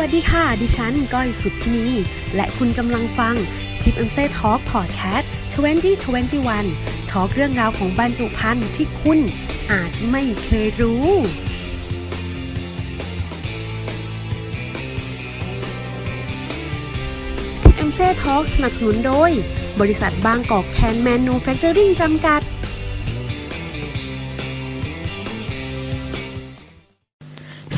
วัสดีค่ะ ดิฉันก้อยสุดทธินีและคุณกำลังฟัง t i p เอ็มเซ่ทอล์กพอดแคสต์2021ทอล์กเรื่องราวของบรรจุภัณฑ์ที่คุณอาจไม่เคยรู้ t i p เอ็มเซ่ทอล์กสนับสนุนโดย บริษัทบางกอกแคนแมนนูแฟคเจอริงจำกัด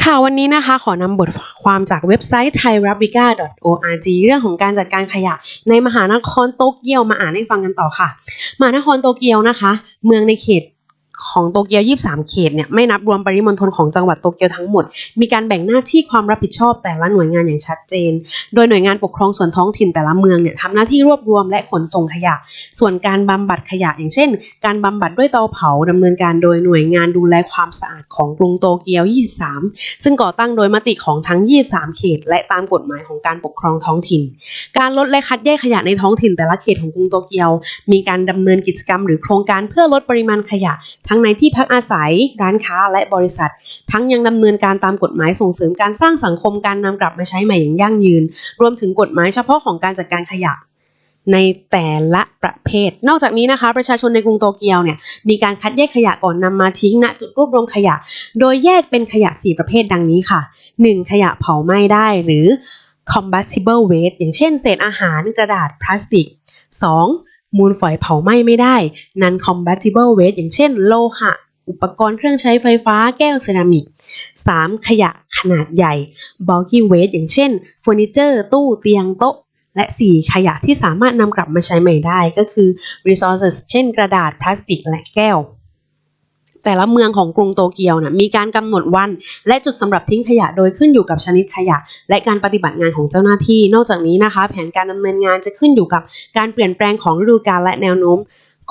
ค่ะวันนี้นะคะขอนำบทความจากเว็บไซต์ thairabica.org เรื่องของการจัดการขยะ ในมหานครโตเกียวมาอ่านให้ฟังกันต่อค่ะ มหานครโตเกียวนะคะ เมืองในเขต ของโตเกียว 23 เขตเนี่ยไม่นับรวมปริมณฑลของจังหวัดโตเกียวทั้งหมด มีการแบ่งหน้าที่ความรับผิดชอบแต่ละหน่วยงานอย่างชัดเจน โดยหน่วยงานปกครองส่วนท้องถิ่นแต่ละเมืองเนี่ยทำหน้าที่รวบรวมและขนส่งขยะ ส่วนการบำบัดขยะอย่างเช่น การบำบัดด้วยเตาเผาดำเนินการโดยหน่วยงานดูแลความสะอาดของกรุงโตเกียว 23 ซึ่งก่อตั้งโดยมติของทั้ง 23 เขต และตามกฎหมายของการปกครองท้องถิ่น การลดและคัดแยกขยะในท้องถิ่นแต่ละเขตของกรุงโตเกียว มีการดำเนินกิจกรรมหรือโครงการเพื่อลดปริมาณขยะทั้งในที่พักอาศัย ร้านค้าและบริษัท ทั้งยังดำเนินการตามกฎหมายส่งเสริมการสร้างสังคมการนำกลับมาใช้ใหม่อย่างยั่งยืน รวมถึงกฎหมายเฉพาะของการจัดการขยะในแต่ละประเภท นอกจากนี้นะคะ ประชาชนในกรุงโตเกียวเนี่ยมีการคัดแยกขยะก่อนนำมาทิ้งณจุดรวบรวมขยะ โดยแยกเป็นขยะ 4 ประเภทดังนี้ค่ะ 1. ขยะเผาไหม้ได้หรือ combustible waste อย่างเช่นเศษอาหารกระดาษพลาสติก 2. มูลฝอยเผาไหม้ไม่ได้ non combustible waste อย่างเช่นโลหะ อุปกรณ์เครื่องใช้ไฟฟ้าแก้วเซรามิก 3. ขยะขนาดใหญ่ bulky waste อย่างเช่นเฟอร์นิเจอร์ ตู้เตียงโต๊ะ และ 4 ขยะที่สามารถนำกลับมาใช้ใหม่ได้ก็คือ resources เช่นกระดาษพลาสติกและแก้ว แต่ละเมืองของกรุงโตเกียวนะมีการกำหนดวัน และจุดสำหรับทิ้งขยะโดยขึ้นอยู่กับชนิดขยะ และการปฏิบัติงานของเจ้าหน้าที่ นอกจากนี้นะคะ แผนการดำเนินงานจะขึ้นอยู่กับการเปลี่ยนแปลงของฤดูกาลและแนวโน้ม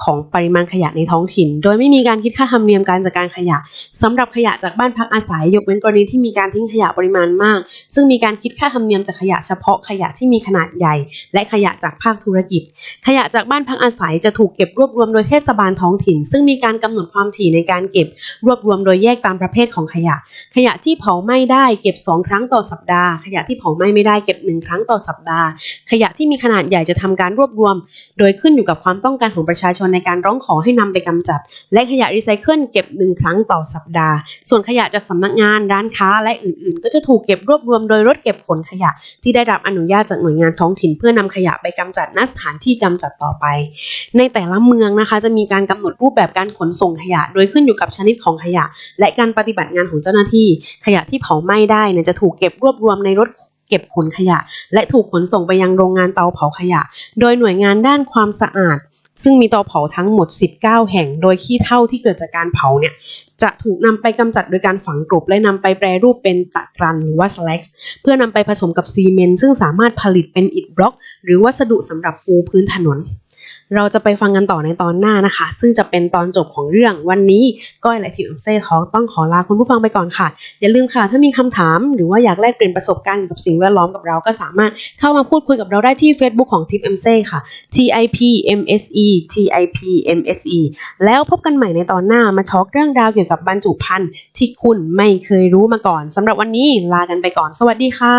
ของปริมาณขยะในท้องถิ่น โดยไม่มีการคิดค่าธรรมเนียมการจัดการขยะสำหรับขยะจากบ้านพักอาศัย ยกเว้นกรณีที่มีการทิ้งขยะปริมาณมาก ซึ่งมีการคิดค่าธรรมเนียมจากขยะเฉพาะขยะที่มีขนาดใหญ่ และขยะจากภาคธุรกิจ ขยะจากบ้านพักอาศัยจะถูกเก็บรวบรวมโดยเทศบาลท้องถิ่น ซึ่งมีการกำหนดความถี่ในการเก็บ รวบรวมโดยแยกตามประเภทของขยะ ขยะที่เผาไหม้ได้เก็บ 2 ครั้งต่อสัปดาห์ ขยะที่เผาไหม้ไม่ได้เก็บ 1 ครั้งต่อสัปดาห์ ขยะที่มีขนาดใหญ่จะทำการรวบรวม โดยขึ้นอยู่กับความต้องการของประชาชนในการร้องขอให้นำไปกำจัด และขยะรีไซเคิลเก็บ1ครั้งต่อสัปดาห์ ส่วนขยะจากสำนักงานร้านค้าและอื่นๆ ก็จะถูกเก็บรวบรวมโดยรถเก็บขนขยะ ที่ได้รับอนุญาตจากหน่วยงานท้องถิ่น เพื่อนำขยะไปกำจัดณสถานที่กำจัดต่อไป ในแต่ละเมืองนะคะ จะมีการกำหนดรูปแบบการขนส่งขยะ โดยขึ้นอยู่กับชนิดของขยะ และการปฏิบัติงานของเจ้าหน้าที่ ขยะที่เผาไหม้ได้เนี่ยจะถูกเก็บรวบรวมในรถเก็บขนขยะ และถูกขนส่งไปยังโรงงานเตาเผาขยะ โดยหน่วยงานด้านความสะอาด ซึ่งมีเตาเผาทั้งหมด 19 แห่ง โดยขี้เถ้าที่เกิดจากการเผาเนี่ยจะถูกนำไปกำจัดโดยการฝังกลบและนำไปแปรรูปเป็นตะกรันหรือว่าสแลกเพื่อนำไปผสมกับซีเมนต์ซึ่งสามารถผลิตเป็นอิฐบล็อก หรือวัสดุสำหรับปูพื้นถนน เราจะไปฟังกันต่อในตอนหน้านะคะ ซึ่งจะเป็นตอนจบของเรื่องวันนี้ก้อยและทีมเซ่ทอต้องขอลาคุณผู้ฟังไปก่อนค่ะ อย่าลืมค่ะ ถ้ามีคำถามหรือว่าอยากแลกเปลี่ยนประสบการณ์เกี่ยวกับสิ่งแวดล้อมกับเราก็สามารถเข้ามาพูดคุยกับเราได้ที่ Facebook ของทีมเอ็มเซ่ค่ะ T I P M S E T I P M S E แล้วพบกันใหม่ในตอนหน้ามาช็อกเรื่องราวเกี่ยวกับบรรจุภัณฑ์ที่คุณไม่เคยรู้มาก่อนสำหรับวันนี้ลากันไปก่อน สวัสดีค่ะ